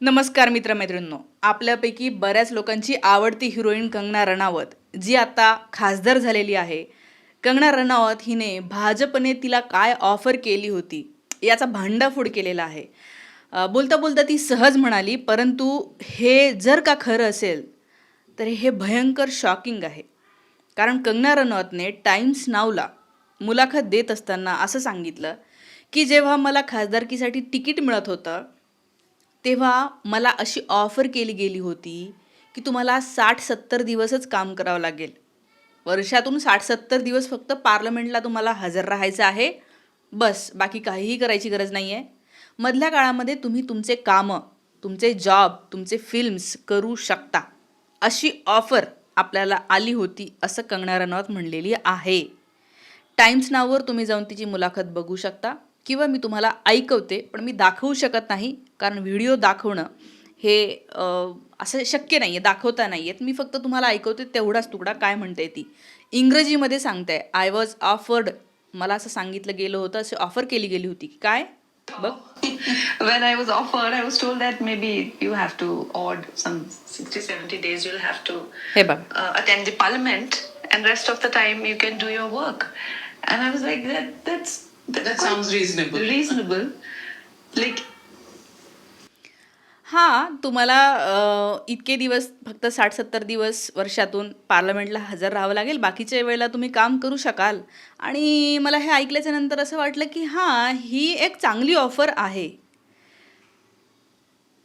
नमस्कार मित्रमैत्रिणींनो. आपल्यापैकी बऱ्याच लोकांची आवडती हिरोईन कंगना रनावत जी आता खासदार झालेली आहे. कंगना रनावत हिने भाजपने तिला काय ऑफर केली होती याचा भांडाफोड केलेला आहे. बोलता बोलता ती सहज म्हणाली परंतु हे जर का खरं असेल तर हे भयंकर शॉकिंग आहे. कारण कंगना रनौतने टाइम्स नावला मुलाखत देत असताना असं सांगितलं की जेव्हा मला खासदारकीसाठी तिकीट मिळत होतं तेव्हा मला अशी ऑफर केली गेली होती की तुम्हाला साठ सत्तर दिवसच काम करावं लागेल. वर्षातून साठ सत्तर दिवस फक्त पार्लमेंटला तुम्हाला हजर राहायचं आहे. बस बाकी काहीही करायची गरज नाही आहे मधल्या काळामध्ये तुम्ही तुमचे कामं तुमचे जॉब तुमचे फिल्म्स करू शकता. अशी ऑफर आपल्याला आली होती असं कंगना रनौत म्हणलेली आहे. टाइम्स नाववर तुम्ही जाऊन तिची मुलाखत बघू शकता. किंवा मी तुम्हाला ऐकवते पण मी दाखवू शकत नाही कारण व्हिडिओ दाखवणं हे असं शक्य नाही आहे दाखवता नाही आहेत मी फक्त तुम्हाला ऐकवते तेवढाच तुकडा काय म्हणते ती. इंग्रजीमध्ये सांगते आय वॉज ऑफर्ड मला असं सांगितलं गेलं होतं असे ऑफर केली गेली होती. की काय? बघ. When I was offered I was told that maybe you have to add some sixty days you have to हे बघ. Attend the parliament and rest of the time you can do your work and I was like that that's That sounds reasonable. Reasonable. Like, हां तुम्हाला इतके दिवस फक्त साठ सत्तर दिवस वर्षातून पार्लमेंटला हजर राहावं लागेल. बाकीच्या वेळेला तुम्ही काम करू शकाल. आणि मला हे ऐकल्याच्या नंतर असं वाटलं की हां ही एक चांगली ऑफर आहे.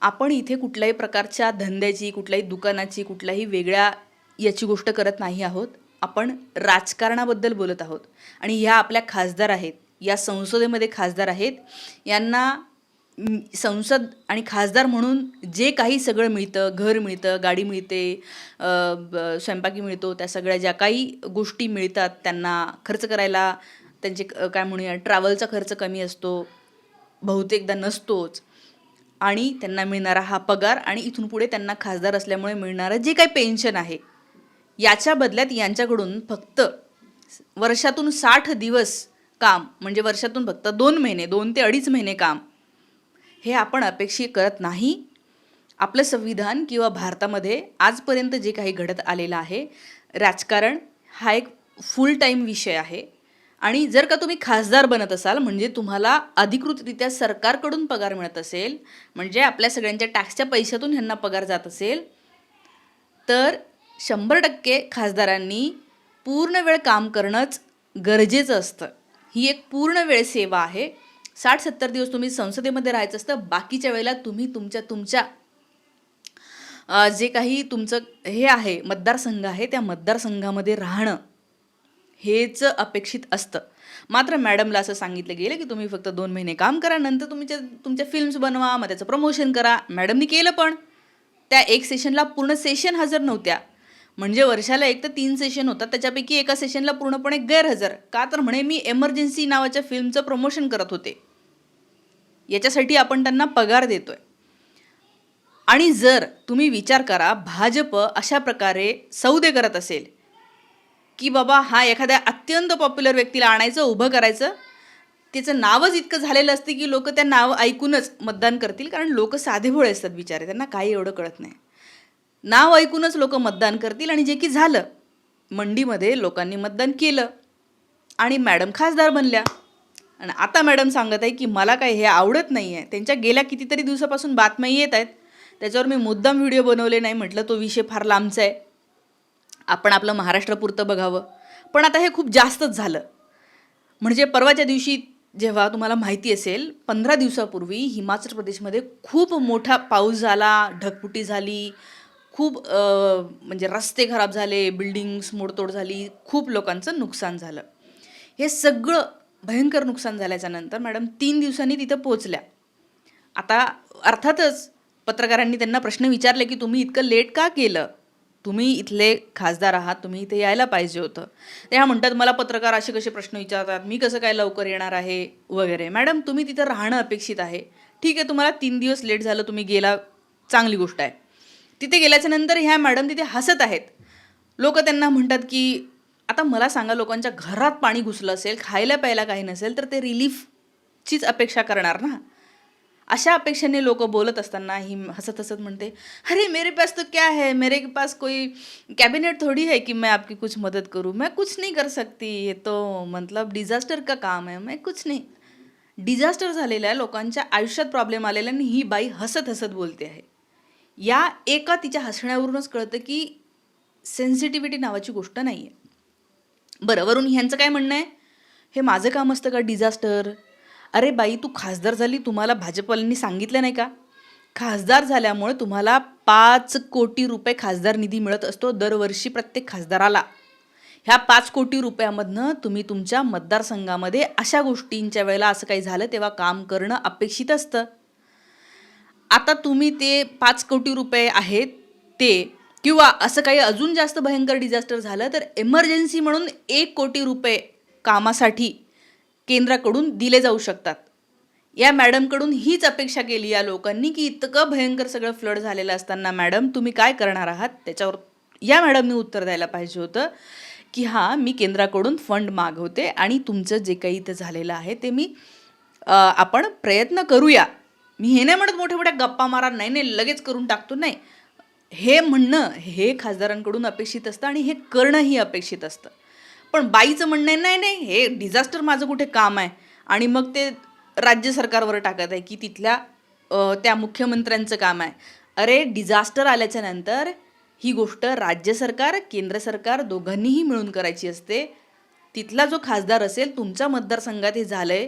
आपण इथे कुठल्याही प्रकारच्या धंद्याची कुठल्याही दुकानाची कुठल्याही वेगळ्या याची गोष्ट करत नाही आहोत. आपण राजकारणाबद्दल बोलत आहोत. आणि ह्या आपल्या खासदार आहेत. या संसदेमध्ये खासदार आहेत. यांना संसद आणि खासदार म्हणून जे काही सगळं मिळतं घर मिळतं गाडी मिळते ब- स्वयंपाकी मिळतो त्या सगळ्या ज्या काही गोष्टी मिळतात त्यांना खर्च करायला त्यांचे क- काय म्हणूया ट्रॅव्हलचा खर्च कमी असतो बहुतेकदा नसतोच. आणि त्यांना मिळणारा हा पगार आणि इथून पुढे त्यांना खासदार असल्यामुळे मिळणारं जे काही पेन्शन आहे याच्या बदल्यात यांच्याकडून फक्त वर्षातून साठ दिवस काम म्हणजे वर्षातून फक्त दोन महिने दोन ते अडीच महिने काम हे आपण अपेक्षित करत नाही. आपलं संविधान किंवा भारतामध्ये आजपर्यंत जे काही घडत आलेलं आहे राजकारण हा एक फुल टाईम विषय आहे. आणि जर का तुम्ही खासदार बनत असाल म्हणजे तुम्हाला अधिकृतरित्या सरकारकडून पगार मिळत असेल म्हणजे आपल्या सगळ्यांच्या टॅक्सच्या पैशातून ह्यांना पगार जात असेल तर शंभर टक्के खासदारांनी पूर्ण वेळ काम करणंच गरजेचं असतं. ही एक पूर्ण वेळ सेवा आहे. साठ सत्तर दिवस तुम्ही संसदेमध्ये राहायचं असतं बाकीच्या वेळेला तुम्ही तुमच्या तुमच्या जे काही तुमचं हे आहे मतदारसंघ आहे त्या मतदारसंघामध्ये राहणं हेच अपेक्षित असतं. मात्र मॅडमला असं सांगितलं गेलं की तुम्ही फक्त दोन महिने काम करा नंतर तुमच्या तुमच्या फिल्म्स बनवा मग त्याचं प्रमोशन करा. मॅडमनी केलं पण. त्या एक सेशनला पूर्ण सेशन हजर नव्हत्या. म्हणजे वर्षाला एक तर तीन सेशन होतात. त्याच्यापैकी एका सेशनला पूर्णपणे गैरहजर. का तर म्हणे मी एमर्जन्सी नावाच्या फिल्मचं प्रमोशन करत होते. याच्यासाठी आपण त्यांना पगार देतोय. आणि जर तुम्ही विचार करा भाजप अशा प्रकारे सौदे करत असेल की बाबा हा एखाद्या अत्यंत पॉप्युलर व्यक्तीला आणायचं उभं करायचं त्याचं नावच इतकं झालेलं असतं की लोक त्या नाव ऐकूनच मतदान करतील कारण लोक साधेभोळे असतात बिचारे. त्यांना काही एवढं कळत नाही. नाव ऐकूनच लोक मतदान करतील आणि जे की झालं मंडीमध्ये लोकांनी मतदान केलं. आणि मॅडम खासदार बनल्या. आणि आता मॅडम सांगत आहे की मला काय हे आवडत नाही आहे त्यांच्या गेल्या कितीतरी दिवसापासून बातम्या येत आहेत. त्याच्यावर मी मुद्दाम व्हिडिओ बनवले नाही. म्हटलं तो विषय फार लांबचा आहे. आपण आपलं महाराष्ट्रापुरतं बघावं. पण आता हे खूप जास्तच झालं. म्हणजे परवाच्या दिवशी जेव्हा तुम्हाला माहिती असेल पंधरा दिवसापूर्वी हिमाचल प्रदेशमध्ये खूप मोठा पाऊस झाला ढगफुटी झाली खूप म्हणजे रस्ते खराब झाले बिल्डिंग्स मोडतोड झाली खूप लोकांचं नुकसान झालं. हे सगळं भयंकर नुकसान झाल्याच्यानंतर मॅडम तीन दिवसांनी तिथं पोचल्या आता अर्थातच पत्रकारांनी त्यांना प्रश्न विचारले की तुम्ही इतकं लेट का केलं? तुम्ही इथले खासदार आहात तुम्ही इथे यायला पाहिजे होतं. ते ह्या म्हणतात मला पत्रकार असे कसे प्रश्न विचारतात? मी कसं काय लवकर येणार आहे? वगैरे. मॅडम तुम्ही तिथं राहणं अपेक्षित आहे. ठीक आहे तुम्हाला तीन दिवस लेट झालं तुम्ही गेला चांगली गोष्ट आहे. तिथे गेल्याच्यानंतर ह्या मॅडम तिथे हसत आहेत. लोक त्यांना म्हणतात की आता मला सांगा लोकांच्या घरात पाणी घुसलं असेल खायला प्यायला काही नसेल तर ते रिलीफचीच अपेक्षा करणार ना? अशा अपेक्षेने लोक बोलत असताना ही हसत हसत म्हणते अरे मेरे पास तो क्या है? मेरे पास कोई कैबिनेट थोड़ी है कि मैं आपकी कुछ मदद करू? मैं कुछ नहीं कर सकती ये तो मतलब डिझास्टर का काम आहे मैं कुछ नहीं. डिझास्टर झालेल्या आहे लोकांच्या आयुष्यात प्रॉब्लेम आलेला आणि ही बाई हसत हसत बोलते आहे. या एका तिच्या हसण्यावरूनच कळतं की सेन्सिटिव्हिटी नावाची गोष्ट नाही आहे बरं वरून ह्यांचं काय म्हणणं आहे? हे माझं काम असतं का? डिझास्टर अरे बाई तू खासदार झाली तुम्हाला भाजपवाल्यांनी सांगितलं नाही का? खासदार झाल्यामुळे तुम्हाला पाच कोटी रुपये खासदार निधी मिळत असतो दरवर्षी प्रत्येक खासदाराला. ह्या पाच कोटी रुपयामधनं तुम्ही तुमच्या मतदारसंघामध्ये अशा गोष्टींच्या वेळेला असं काही झालं तेव्हा काम करणं अपेक्षित असतं. आता तुम्ही ते पाच कोटी रुपये आहेत ते किंवा असं काही अजून जास्त भयंकर डिझास्टर झालं तर एमर्जन्सी म्हणून एक कोटी रुपये कामासाठी केंद्राकडून दिले जाऊ शकतात. या मॅडमकडून हीच अपेक्षा केली या लोकांनी की इतकं भयंकर सगळं फ्लड झालेलं असताना मॅडम तुम्ही काय करणार आहात? त्याच्यावर या मॅडमने उत्तर द्यायला पाहिजे होतं की हां मी केंद्राकडून फंड मागवते आणि तुमचं जे काही इथं झालेलं आहे ते मी आपण प्रयत्न करूया. मी हे नाही म्हणत मोठ्या मोठ्या गप्पा मारा नाही नाही लगेच करून टाकतो नाही. हे म्हणणं हे खासदारांकडून अपेक्षित असतं आणि हे करणंही अपेक्षित असतं. पण बाईचं म्हणणं आहे नाही नाही हे डिझास्टर माझं कुठे काम आहे? आणि मग ते राज्य सरकारवर टाकत आहे की तिथल्या त्या मुख्यमंत्र्यांचं काम आहे. अरे डिझास्टर आल्याच्यानंतर ही गोष्ट राज्य सरकार केंद्र सरकार दोघांनीही मिळून करायची असते. तिथला जो खासदार असेल तुमच्या मतदारसंघात हे झालं आहे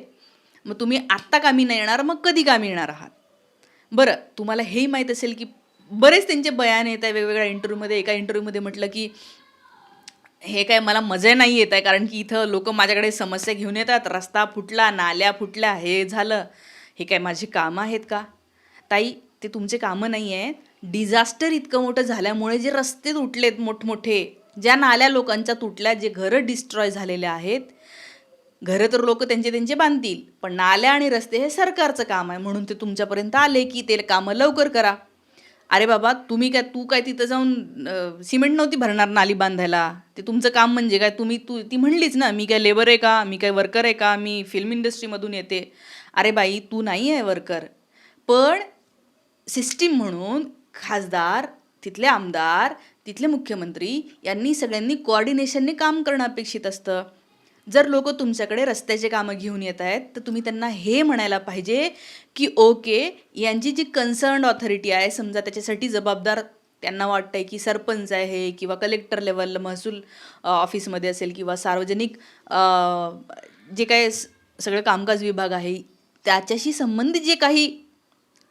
मग तुम्ही आत्ता कामी नाही येणार मग कधी कामी येणार आहात? बरं तुम्हाला हेही माहीत असेल की बरेच त्यांचे बयान येत आहे वेगवेगळ्या इंटरव्ह्यूमध्ये एका इंटरव्ह्यूमध्ये म्हटलं की हे काय मला मजा नाही येत आहे कारण की इथं लोक माझ्याकडे समस्या घेऊन येतात रस्ता फुटला नाल्या फुटल्या हे झालं. हे काय माझी कामं आहेत का? ताई ते तुमचे कामं नाही आहेत. डिझास्टर इतकं मोठं झाल्यामुळे जे रस्ते तुटलेत मोठमोठे ज्या नाल्या लोकांच्या तुटल्या जे घरं डिस्ट्रॉय झालेले आहेत घरं तर लोक त्यांचे त्यांचे बांधतील पण नाल्या आणि रस्ते हे सरकारचं काम आहे. म्हणून ते तुमच्यापर्यंत आले की ते कामं लवकर करा. अरे बाबा तुम्ही काय तू काय तिथं जाऊन सिमेंट नव्हती भरणार नाली बांधायला? ते तुमचं काम म्हणजे काय? तुम्ही तू ती म्हणलीच ना मी काय लेबर आहे का? मी काय वर्कर आहे का? मी फिल्म इंडस्ट्रीमधून येते. अरे बाई तू नाही आहे वर्कर पण सिस्टीम म्हणून खासदार तिथले आमदार तिथले मुख्यमंत्री यांनी सगळ्यांनी कोऑर्डिनेशनने काम करणं अपेक्षित असतं. जर लोक तुमच्याकडे रस्त्याचे कामं घेऊन येत आहेत तर तुम्ही त्यांना हे म्हणायला पाहिजे की ओके यांची जी कन्सर्न ऑथॉरिटी आहे समजा त्याच्यासाठी जबाबदार त्यांना वाटतंय की सरपंच आहे किंवा कलेक्टर लेवल महसूल ऑफिसमध्ये असेल किंवा सार्वजनिक जे काय सगळं कामकाज विभाग आहे त्याच्याशी संबंधित जे काही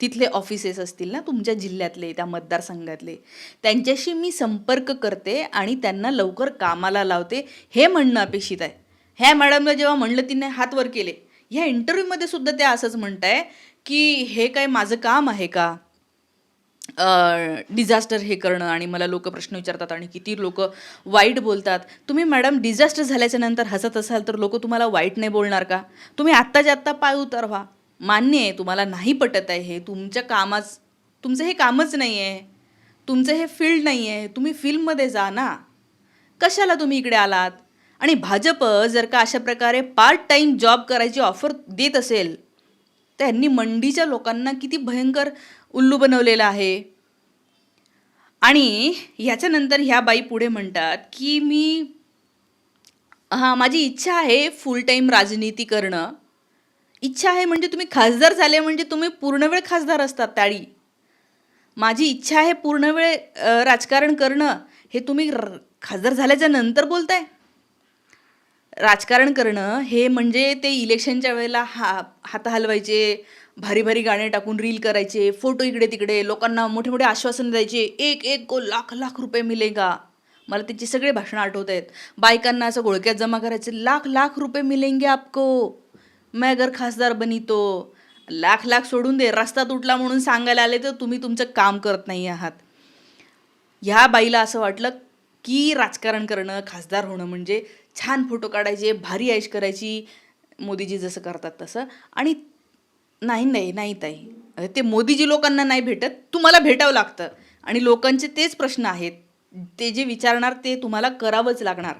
तिथले ऑफिसेस असतील ना तुमच्या जिल्ह्यातले त्या मतदारसंघातले त्यांच्याशी मी संपर्क करते आणि त्यांना लवकर कामाला लावते हे म्हणणं अपेक्षित आहे. ह्या मॅडमला जेव्हा म्हणलं तिने हात वर केले ह्या इंटरव्ह्यूमध्ये सुद्धा त्या असंच म्हणताय की हे काय माझं काम आहे का? डिझास्टर हे करणं आणि मला लोक प्रश्न विचारतात आणि किती लोक वाईट बोलतात. तुम्ही मॅडम डिझास्टर झाल्याच्यानंतर हसत असाल तर लोक तुम्हाला वाईट नाही बोलणार का? तुम्ही आत्ताच्या आत्ता पाय उतरवा. व्हा मान्य आहे तुम्हाला नाही पटत आहे हे. तुमच्या कामाच तुमचं हे कामच नाही आहे. तुमचं हे फील्ड नाही आहे. तुम्ही फिल्ममध्ये जा ना. कशाला तुम्ही इकडे आलात? आणि भाजप जर का अशा प्रकारे पार्ट टाईम जॉब करायची ऑफर देत असेल तर यांनी मंडीच्या लोकांना किती भयंकर उल्लू बनवलेलं आहे. आणि ह्याच्यानंतर ह्या बाई पुढे म्हणतात की मी हां माझी इच्छा आहे फुल टाईम राजनीती करणं. इच्छा आहे म्हणजे तुम्ही खासदार झाले म्हणजे तुम्ही पूर्णवेळ खासदार असतात त्याळी माझी इच्छा आहे पूर्ण वेळ राजकारण करणं. हे तुम्ही र- खासदार झाल्याच्यानंतर बोलताय? राजकारण करणं हे म्हणजे ते इलेक्शनच्या वेळेला हा हात हलवायचे भारी भारी गाणे टाकून रील करायचे फोटो इकडे तिकडे लोकांना मोठे मोठे आश्वासन द्यायचे एक एक को लाख लाख रुपये मिलेगा. मला त्याचे सगळे भाषणं आठवत आहेत. बायकांना असं घोळक्यात जमा करायचे लाख लाख रुपये मिलेंगे आपको. मैं अगर खासदार बनी तो. लाख लाख सोडून दे रस्ता तुटला म्हणून सांगायला आले तर तुम्ही तुमचं काम करत नाही आहात. ह्या बाईला असं वाटलं की राजकारण करणं खासदार होणं म्हणजे छान फोटो काढायचे भारी ऐश करायची मोदीजी जसं करतात तसं. आणि नाही नाही नाही ताई. ते मोदीजी लोकांना नाही भेटत तुम्हाला भेटावं लागतं. आणि लोकांचे तेच प्रश्न आहेत. ते जे विचारणार ते तुम्हाला करावंच लागणार.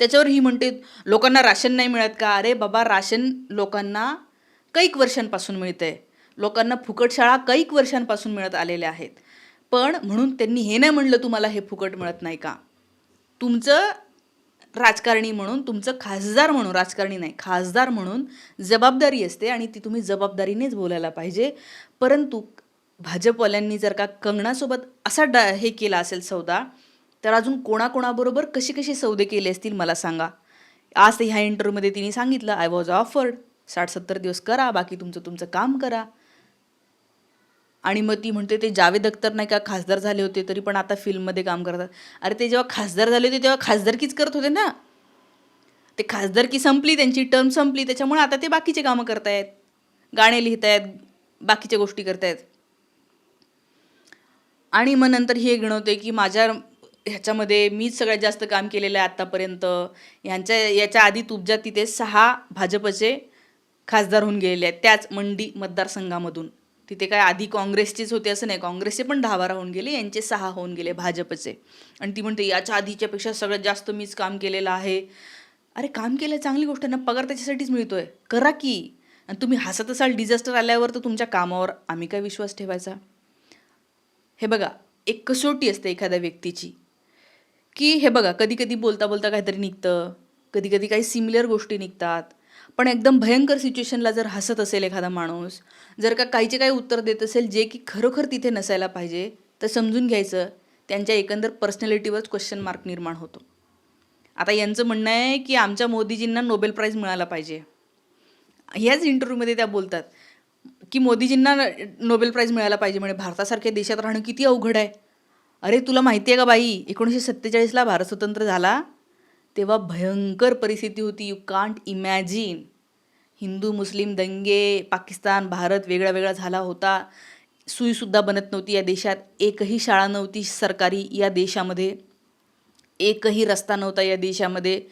त्याच्यावर ही म्हणते लोकांना राशन नाही मिळत का? अरे बाबा राशन लोकांना कैक वर्षांपासून मिळतं आहे लोकांना फुकट शाळा कैक वर्षांपासून मिळत आलेल्या आहेत. पण म्हणून त्यांनी हे नाही म्हणलं तुम्हाला हे फुकट मिळत नाही का? तुमचं राजकारणी म्हणून तुमचं खासदार म्हणून राजकारणी नाही खासदार म्हणून जबाबदारी असते आणि ती तुम्ही जबाबदारीनेच बोलायला पाहिजे. परंतु भाजपवाल्यांनी जर का कंगणासोबत असा डा हे केला असेल सौदा तर अजून कोणाकोणाबरोबर कसे कसे सौदे केले असतील मला सांगा. आज ते ह्या इंटरव्ह्यूमध्ये तिने सांगितलं आय वॉज ऑफर्ड साठ सत्तर दिवस करा बाकी तुमचं तुमचं काम करा. आणि मग ती म्हणते ते जावेद अख्तर नाही का खासदार झाले होते तरी पण आता फिल्ममध्ये काम करतात. अरे ते जेव्हा खासदार झाले होते तेव्हा खासदारकीच करत होते ना. ते खासदारकी संपली त्यांची टर्म संपली त्याच्यामुळे आता ते बाकीचे कामं करतायत. गाणे लिहितायत बाकीच्या गोष्टी करतायत. आणि मग नंतर हे गिणवते की माझ्या ह्याच्यामध्ये मीच सगळ्यात जास्त काम केलेलं आहे आत्तापर्यंत. ह्यांच्या याच्या आधी तुमच्या तिथे सहा भाजपचे खासदार होऊन गेलेले आहेत. त्याच मंडी मतदारसंघामधून. तिथे काय आधी काँग्रेसचेच होते असं नाही. काँग्रेसचे पण दहा बारा होऊन गेले यांचे सहा होऊन गेले भाजपचे. आणि ती म्हणते याच्या आधीच्यापेक्षा सगळ्यात जास्त मीच काम केलेलं आहे. अरे काम केलं चांगली गोष्ट आहे ना पगार त्याच्यासाठीच मिळतोय. करा की. आणि तुम्ही हसत असाल डिझास्टर आल्यावर तर तुमच्या कामावर आम्ही काय विश्वास ठेवायचा? हे बघा एक कसोटी असते एखाद्या व्यक्तीची. की हे बघा कधी कधी बोलता बोलता काहीतरी निघतं. कधी कधी काही सिमिलर गोष्टी निघतात. पण एकदम भयंकर सिच्युएशनला जर हसत असेल एखादा माणूस जर का काहीचे काही उत्तर देत असेल जे की खरोखर तिथे नसायला पाहिजे तर समजून घ्यायचं त्यांच्या एकंदर पर्सनॅलिटीवरच क्वेश्चन मार्क निर्माण होतो. आता यांचं म्हणणं आहे की आमच्या मोदीजींना नोबेल प्राईज मिळाला पाहिजे. ह्याच इंटरव्ह्यूमध्ये त्या बोलतात की मोदीजींना नोबेल प्राईज मिळायला पाहिजे म्हणजे भारतासारख्या देशात राहणं किती अवघड आहे. अरे तुला माहिती आहे का बाई एकोणीसशे सत्तेचाळीसला भारत स्वतंत्र झाला तेव्हा भयंकर परिस्थिती होती. You can't imagine Hindu Muslim दंगे पाकिस्तान भारत वेगळा वेगळा झाला होता. सुईसुद्धा बनत नव्हती या देशात. एकही शाळा नव्हती सरकारी या देशामध्ये. एकही रस्ता नव्हता या देशामध्ये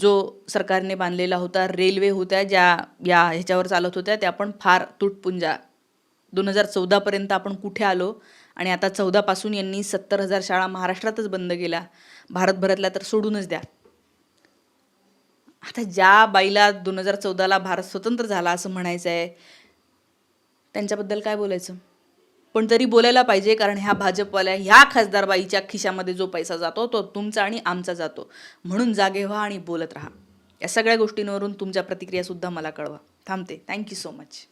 जो सरकारने बांधलेला होता. रेल्वे होत्या ज्या या ह्याच्यावर चालत होत्या. त्या पण फार तुटपुंजा. दोन हजार चौदापर्यंत आपण कुठे आलो? आणि आता चौदापासून यांनी सत्तर हजार शाळा महाराष्ट्रातच बंद केल्या. भारतभरातल्या तर सोडूनच द्या. आता ज्या बाईला दोन हजार चौदाला भारत स्वतंत्र झाला असं म्हणायचं आहे त्यांच्याबद्दल काय बोलायचं? पण तरी बोलायला पाहिजे कारण ह्या भाजपवाल्या ह्या खासदार बाईच्या खिशामध्ये जो पैसा जातो तो तुमचा आणि आमचा जातो. म्हणून जागे व्हा आणि बोलत राहा. या सगळ्या गोष्टींवरून तुमच्या प्रतिक्रियासुद्धा मला कळवा. थांबते. Thank you so much